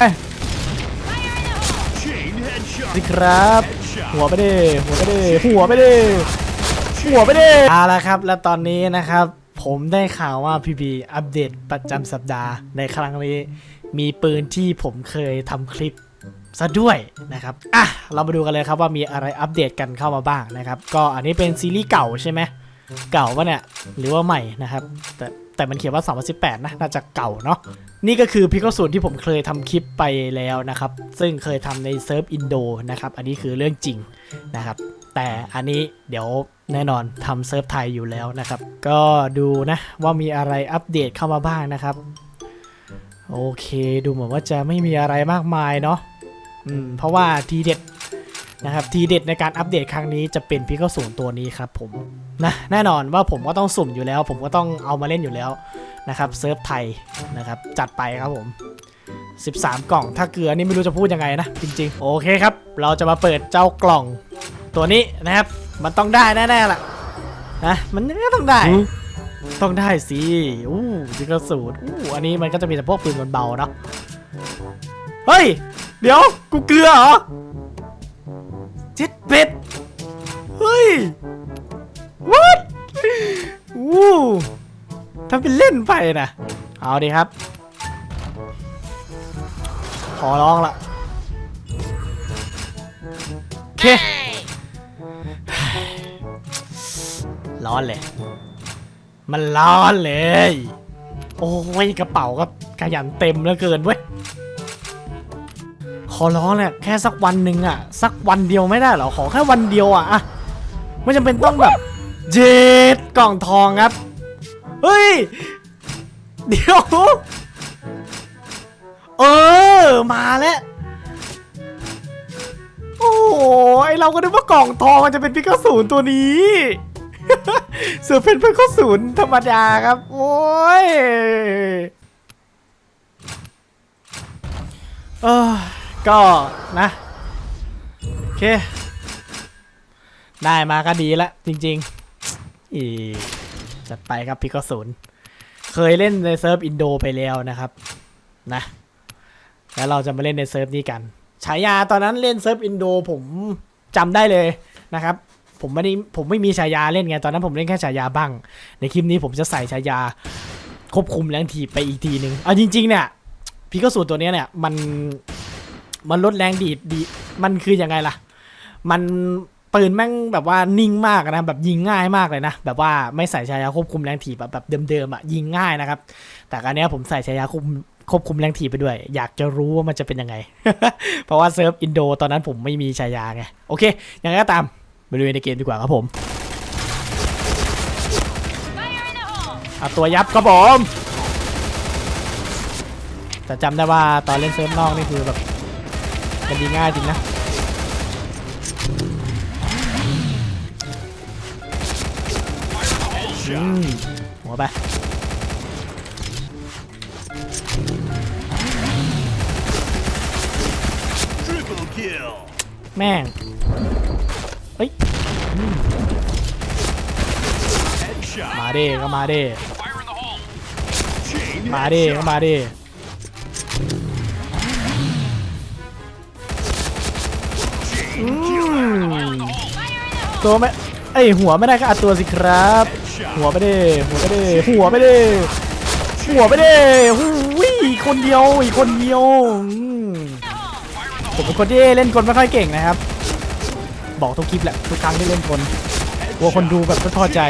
เอ้ย Chain headshot. สิครับ หัวไปดิหัวไปดิหัวไปดิหัวไปดิเอาละครับ แล้วตอนนี้นะครับ ผมได้ข่าวว่าพีบีอัปเดตประจำสัปดาห์ในครั้งนี้ มีปืนที่ผมเคยทำคลิปซะด้วยนะครับ อะ เรามาดูกันเลยครับว่ามีอะไรอัปเดตกันเข้ามาบ้างนะครับ ก็อันนี้เป็นซีรีส์เก่าใช่ไหม เก่าปะเนี่ย หรือว่าใหม่นะครับ แต่ แต่มันเขียนว่า 2018 นะ น่าจะเก่าเนาะ นี่ก็คือพิกสูตรที่ผมเคยทำคลิปไปแล้วนะครับ ซึ่งเคยทำในเซิร์ฟอินโดนะครับ อันนี้คือเรื่องจริงนะครับ แต่อันนี้เดี๋ยวแน่นอนทำเซิร์ฟไทยอยู่แล้วนะครับ ก็ดูนะว่ามีอะไรอัปเดตเข้ามาบ้างนะครับ โอเค ดูเหมือนว่าจะไม่มีอะไรมากมายเนาะ อืม เพราะว่าทีเด็ด นะครับทีเด็ดในการอัปเดตครั้งนี้จะเป็นพิกสูตรตัวนี้ครับผมนะแน่นอนว่าผมก็ต้องสุ่มอยู่แล้ว ผมก็ต้องเอามาเล่นอยู่แล้วนะครับเซิร์ฟไทยนะครับจัดไปครับผม 13 กล่องถ้าเกลือนี่ไม่รู้จะพูดยังไงนะ จริงๆ โอเคครับ เราจะมาเปิดเจ้ากล่องตัวนี้นะครับ มันต้องได้แน่ๆล่ะนะมันก็ต้องได้ต้องได้สิอู้จิกระสูตรอู้อันนี้มันก็จะมีแต่พวกปืนเบาๆเนาะเฮ้ย เดี๋ยว กูเกลือเหรอ เจ็ดเป็ด เฮ้ย what อู้ทำเป็นเล่นไปนะ เอาดีครับ ขอร้องละโอเค ร้อนเลย มันร้อนเลย โอ้ย กระเป๋าก็ขยันเต็มเหลือเกินเว้ย อร้องแหละแค่สักวันหนึ่งอะสักวันเดียวไม่ได้เหรอขอแค่วันเดียวอะอะไม่จำเป็นต้องแบบเจ็ดกล่องทองครับเฮ้ยเดี๋ยวเออมาแล้วโอ้ยเราก็นึกว่ากล่องทองมันจะเป็นพิกาศูนย์ตัวนี้เสือเป็นพิกาศูนย์ธรรมดาครับ โอ้ย เออ ก็นะ โอเค ได้มาก็ดีละ จริง ๆ อีจัดไปครับพิกศูนย์เคยเล่นในเซิร์ฟอินโดไปแล้วนะครับนะ แล้วเราจะมาเล่นในเซิร์ฟนี้กันฉายาตอนนั้นเล่นเซิร์ฟอินโดผมจำได้เลยนะครับผมไม่ได้ผมไม่มีฉายาเล่นไงตอนนั้นผมเล่นแค่ฉายาบ้าง ในคลิปนี้ผมจะใส่ฉายาควบคุมแรงถีบไปอีกทีหนึ่งเอาจริงๆเนี่ยพีก็สูตรตัวเนี้ยเนี่ยมัน มันลดแรงดีดดีมันคือยังไงล่ะ มันปืนแม่งแบบว่านิ่งมากนะแบบยิงง่ายมากเลยนะ แบบว่าไม่ใส่ฉายาควบคุมแรงถีบแบบแบบเดิมๆอะยิงง่ายนะครับ แต่อันเนี้ยผมใส่ฉายาควบคุมควบคุมแรงถีบไปด้วย อยากจะรู้ว่ามันจะเป็นยังไง เพราะว่าเซิร์ฟอินโดตอนนั้นผมไม่มีฉายาไงโอเคยังไงก็ตามไปดูในเกมดีกว่าครับผมเอาตัวยับครับผมแต่จำได้ว่าตอนเล่นเซิร์ฟนอกนี่คือแบบ กันดีง่ายจริงนะหัวไปแม่งเฮ้ยมาเด้ก็มาเด้มาเด้ก็มาเด้ ตัวไม่เอ้ยหัวไม่ได้ก็อัดตัวสิครับ หัวไปดิหัวไปดิหัวไปดิหัวไปดิหูยคนเดียวอีกคนเดียวผมเป็นคนที่เล่นคนไม่ค่อยเก่งนะครับ บอกทุกคลิปแหละทุกครั้งที่เล่นคนกลัวคนดูแบบไม่พอใจ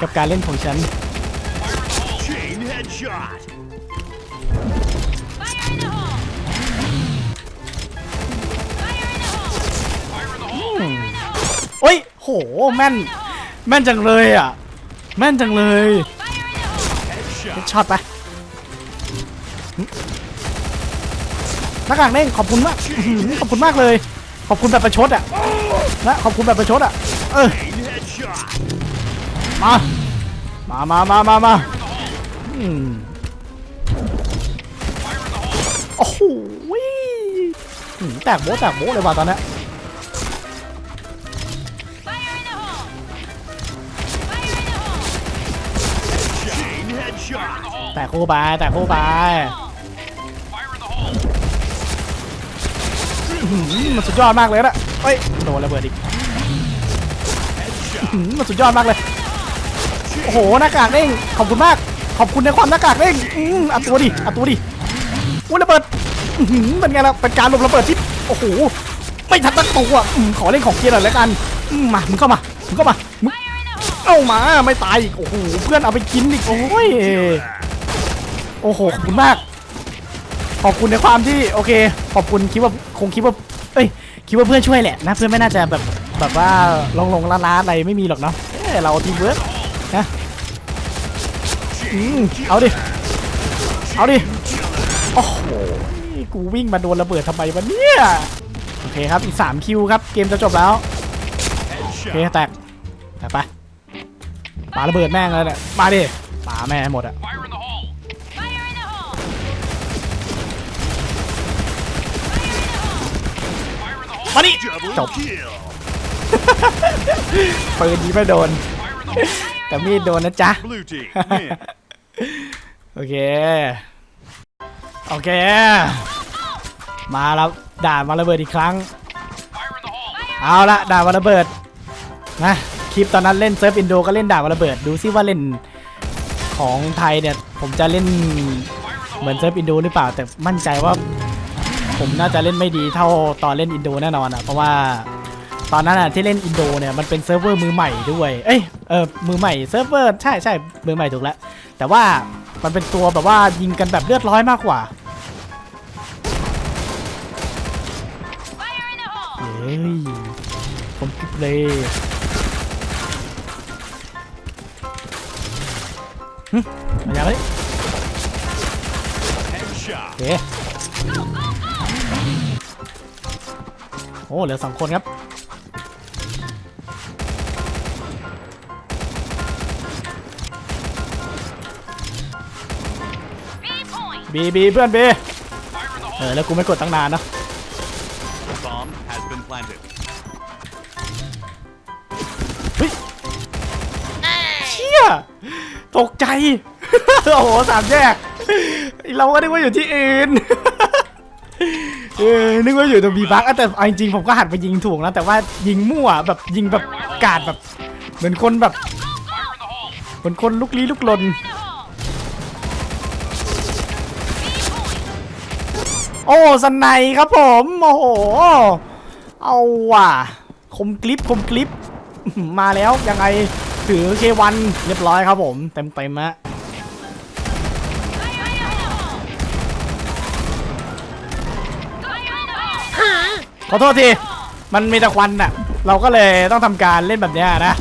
กับการเล่นของฉัน Chain headshot. โอ้ยโหแม่น แม่นจังเลยอะ แม่นจังเลยช็อตไปน้ากากเด้งขอบคุณมากขอบคุณมากเลย ขอบคุณแบบประชดอะนะขอบคุณแบบประชดอะเออมามามามามามาโอ้โหแตกโบแตกโบเลยว่ะตอนเนี้ แตกคู่ไปแตกคู่ไปมันสุดยอดมากเลยนะเฮ้ยโดนระเบิดอีกมันสุดยอดมากเลย โอ้โหหน้ากากเด้งขอบคุณมาก ขอบคุณในความหน้ากากเด้งอืมอัดตัวดิอัดตัวดิอุ้ยระเบิดเป็นไงล่ะเป็นการลบระเบิดที่โอ้โหไม่ทันตั้งตัวขอเล่นของเกียร์หน่อยแล้วกันมมามึงเข้ามามึงเข้ามามึงเอามาไม่ตายอีกโอ้โหเพื่อนเอาไปกินอีกโอ้ย โอ้โหขอบคุณมาก ขอบคุณในความที่โอเค ขอบคุณคิดว่าคงคิดว่าเอ้ยคิดว่าเพื่อนช่วยแหละนะเพื่อนไม่น่าจะแบบแบบว่าลงลงล้าล้าอะไรไม่มีหรอกเนาะเอ้ยเราทีมเวิร์กนะอืมเอาดิเอาดิโอ้โหกูวิ่งมาโดนระเบิดทำไมวะเนี่ยโอเคครับอีก3คิวครับเกมจะจบแล้วโอเคแตกแตกไปปาระเบิดแม่งเลยเนี่ยมาดิปาแม่งหมดอะ มาดิ Double จบ kill. ปืนยิงไม่โดน Fire in the hole. แต่มีดโดนนะจ๊ะ Blue team win. โอเค โอเค มาแล้วด่านมาระเบิดอีกครั้ง Fire in the hole. เอาละด่านมาระเบิดนะคลิปตอนนั้นเล่นเซิร์ฟอินโดก็เล่นด่านมาระเบิด ดูซิว่าเล่นของไทยเนี่ย ผมจะเล่นเหมือนเซิร์ฟอินโดหรือเปล่า แต่มั่นใจว่า ผมน่าจะเล่นไม่ดีเท่าตอนเล่นอินโดแน่นอนอะเพราะว่าตอนนั้นอะที่เล่นอินโดเนี่ยมันเป็นเซิร์ฟเวอร์มือใหม่ด้วยเอ้ยเออมือใหม่เซิร์ฟเวอร์ใช่ใช่มือใหม่ถูกแล้วแต่ว่ามันเป็นตัวแบบว่ายิงกันแบบเลือดร้อยมากกว่าเฮ้ยผมกิบเลยหึมาอย่างนี้ Headshot. โอเค อ้เหลือสองคนครับ B point! บีบีเพื่อนบี Fire in the เอ hole. อแล้วกูไม่กดตั้งนานเนอะ Bomb has been planted. เฮ้ยเชี่ยตกใจ โอ้โหสามแยก เราก็นึกว่าอยู่ที่อื่น เออนึกว่าอยู่ตรงบีบักแต่เอาจริงๆผมก็หันไปยิงถูกนะ แต่ว่ายิงมั่วแบบยิงแบบกาดแบบ เหมือนคนแบบ เหมือนคนลุกลี้ลุกลน โอ้สไนยครับผม โอ้โห เอาว่ะ คมกลิปคมกลิป มาแล้วยังไงถือเควันเรียบร้อยครับผม เต็มเต็มฮะ ขอโทษที มันมีต่ควันน่ะ เราก็เลยต้องทำการเล่นแบบเนี้ยนะ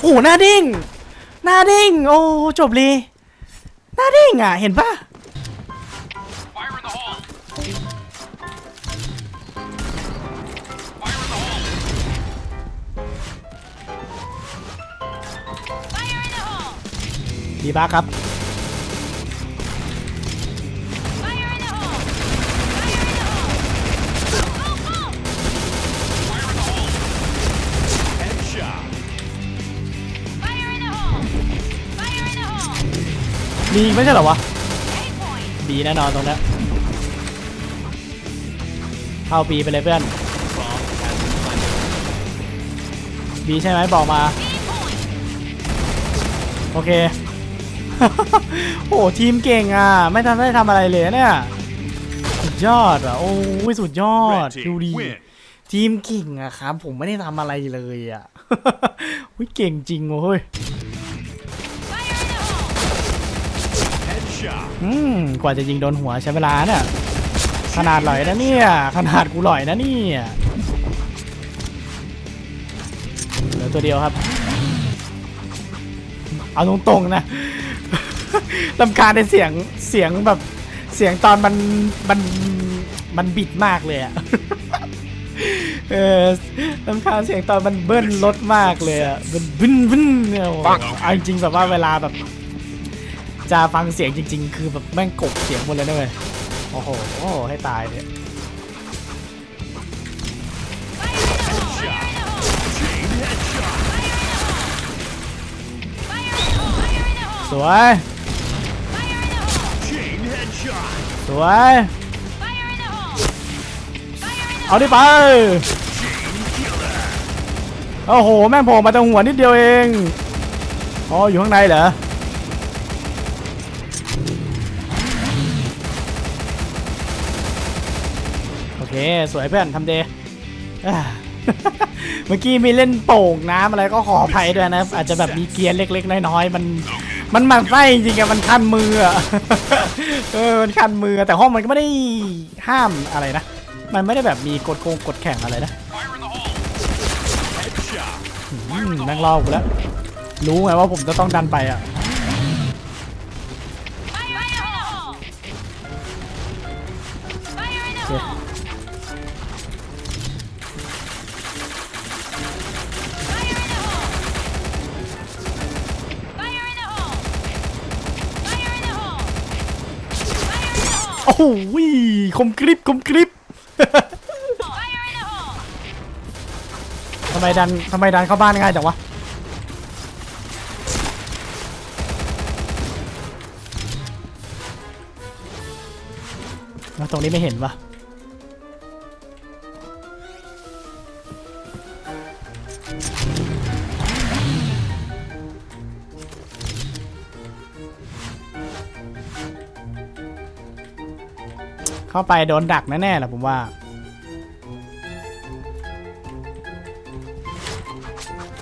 โอ้หน้าดิ้งหน้าดิ้งโอ้จบเลยหน้าดิ้งอะ เห็นปะดีบ้าครับ มีไม่ใช่เหรอวะ A point! บีแน่นอนตรงเนี้ยเข้าบีไปเลยเพื่อน Bomb has been planted. บีใช่ไหมบอกมา B point! โอเค โอ้ทีมเก่งอะ ไม่ทันได้ทำอะไรเลยเนี่ยสุดยอดอะ โอ้ยสุดยอด Red ดู team ดี win. ทีมเก่งอะครับ ผมไม่ได้ทำอะไรเลยอะอุ้ยเก่งจริงเว้ย อืมกว่าจะยิงโดนหัวใช้เวลาเนี่ยขนาดหลอยนะเนี่ย ขนาดกูหลอยนะเนี่ยเหลือตัวเดียวครับ เอาตรงๆนะลำคาในเสียงเสียงแบบเสียงตอนมันมันมันบิดมากเลยอะเออลำคาเสียงตอนมันเบิ้ลรถมากเลยอะบึ้นบึ้นเนี่ยอ้โหเอาจริงๆแบบว่าเวลาแบบ จะฟังเสียงจริง ๆ คือแบบแม่งกบเสียงหมดเลยนะเว้ยโอ้โหให้ตายเนี่ยสวยสวยเอาดิไป โอ้โห แม่งโผล่มาตรงหัวนิดเดียวเอง อ๋อ อยู่ข้างในเหรอ สวยเพื่อนทำเดย์เมื่อกี้มีเล่นโป่งน้ำอะไรก็ขออภัยด้วยนะ อาจจะแบบมีเกียร์เล็ก ๆ น้อยๆมันมันหมันไส้จริงๆอะมันคันมืออะเออมันคันมือแต่ห้องมันก็ไม่ได้ห้ามอะไรนะ มันไม่ได้แบบมีกฎโกงกฎแข่งอะไรนะนั่งรอกูแล้ว รู้ไงว่าผมจะต้องดันไปอะ โอ้โหคมกริบคมกริบทำไมดันทำไมดันเข้าบ้านง่ายจังวะตรงนี้ไม่เห็นวะ เข้าไปโดนดักแน่ๆแหละผมว่า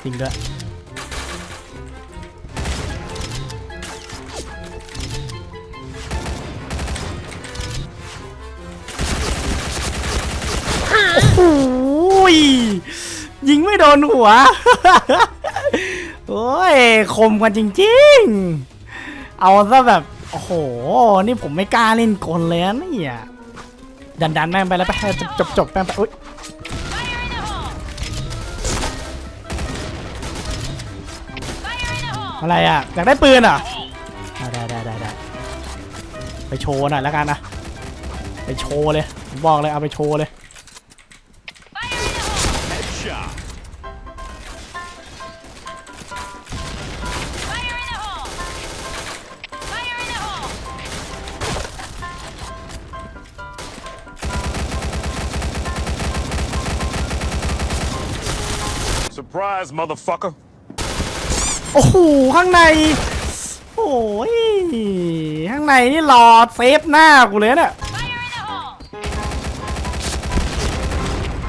จริงด้วย โอ้โหยยิงไม่โดนหัว โอ้ย คมกันจริงๆ เอาซะแบบ โอ้โห นี่ผมไม่กล้าเล่นกลเลยนะเนี่ย ดันดันแม่งไปแล้วไปจบจบจบแม่งไปอุ้ยอะไรอะอยากได้ปืนอะอะได้ได้ได้ได้ไปโชว์หน่อยแล้วกันนะไปโชว์เลยผมบอกเลยเอาไปโชว์เลย motherfucker. โอ้โหข้างใน โอ้ยข้างในนี่รอเซฟหน้ากูเลยเนี่ย Fire in the hole!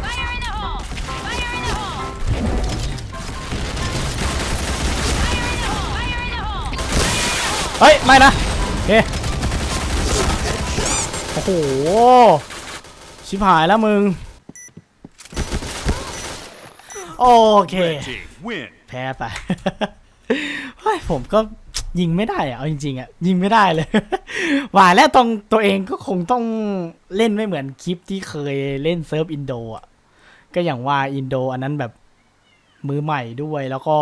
Fire in the hole! Fire in the hole! Fire in the hole! Fire in the hole! เฮ้ย ไม่นะโอเคโอ้โห ชิบหายแล้วมึง โอเค Red team win. แพ้ไปเฮ้ยผมก็ยิงไม่ได้อะเอาจริงๆอะยิงไม่ได้เลยว่าแล้วตรงตัวเองก็คงต้องเล่นไม่เหมือนคลิปที่เคยเล่นเซิร์ฟอินโดอะก็อย่างว่าอินโดอันนั้นแบบมือใหม่ด้วยแล้วก็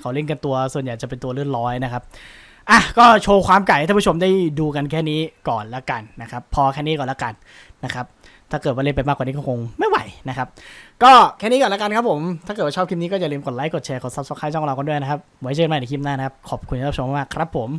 เขาเล่นกันตัวส่วนใหญ่จะเป็นตัวเลื่อนร้อยนะครับ อะก็โชว์ความไก่ให้ท่านผู้ชมได้ดูกันแค่นี้ก่อนละกันนะครับ พอแค่นี้ก่อนละกันนะครับถ้าเกิดว่าเล่นไปมากกว่านี้ก็คงไม่ไหวนะครับ ก็แค่นี้ก่อนละกันครับผม ถ้าเกิดว่าชอบคลิปนี้ก็อย่าลืมกดไลค์กดแชร์กดซับสไครต์ช่องเรากันด้วยนะครับไว้เจอกันใหม่ในคลิปหน้านะครับขอบคุณที่รับชมมากครับผม